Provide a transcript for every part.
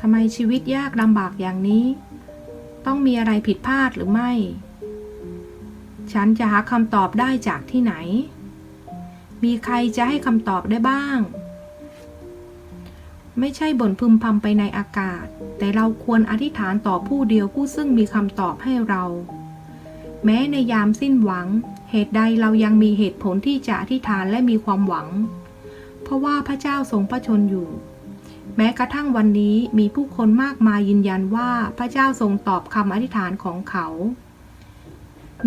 ทำไมชีวิตยากลำบากอย่างนี้ ต้องมีอะไรผิดพลาดหรือไม่ ฉันจะหาคำตอบได้จากที่ไหน มีใครจะให้คำตอบได้บ้าง ไม่ใช่บ่นพึมพำไปในอากาศ แต่เราควรอธิษฐานต่อผู้เดียวผู้ซึ่งมีคำตอบให้เรา แม้ในยามสิ้นหวัง เหตุใดเรายังมีเหตุผลที่จะอธิษฐานและมีความหวัง เพราะว่าพระเจ้าทรงพระชนอยู่ แม้กระทั่งวันนี้มีผู้คนมากมายยืนยันว่าพระเจ้าทรงตอบคำอธิษฐานของเขา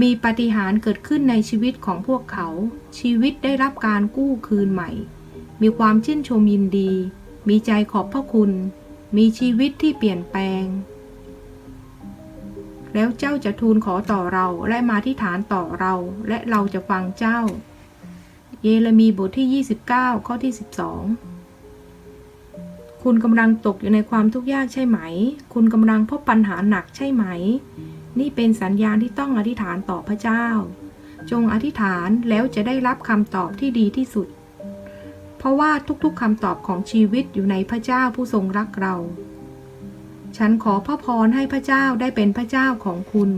มีปาฏิหาริย์เกิดขึ้นในชีวิตของพวกเขา ชีวิตได้รับการกู้คืนใหม่ มีความชื่นชมยินดี มีใจขอบพระคุณ มีชีวิตที่เปลี่ยนแปลง แล้วเจ้าจะทูลขอต่อเราและมาที่ฐานต่อเรา และเราจะฟังเจ้า เยเรมีบทที่ 29 ข้อที่ 12 คุณกำลังตกอยู่ในความทุกข์ยากใช่ไหม คุณกำลังพบปัญหาหนักใช่ไหม นี่เป็นสัญญาณที่ต้องอธิษฐานต่อพระเจ้า จงอธิษฐานแล้วจะได้รับคำตอบที่ดีที่สุด เพราะว่าทุกๆคำตอบของชีวิตอยู่ในพระเจ้าผู้ทรงรักเรา ฉันขอพระพรให้พระเจ้าได้เป็นพระเจ้าของคุณ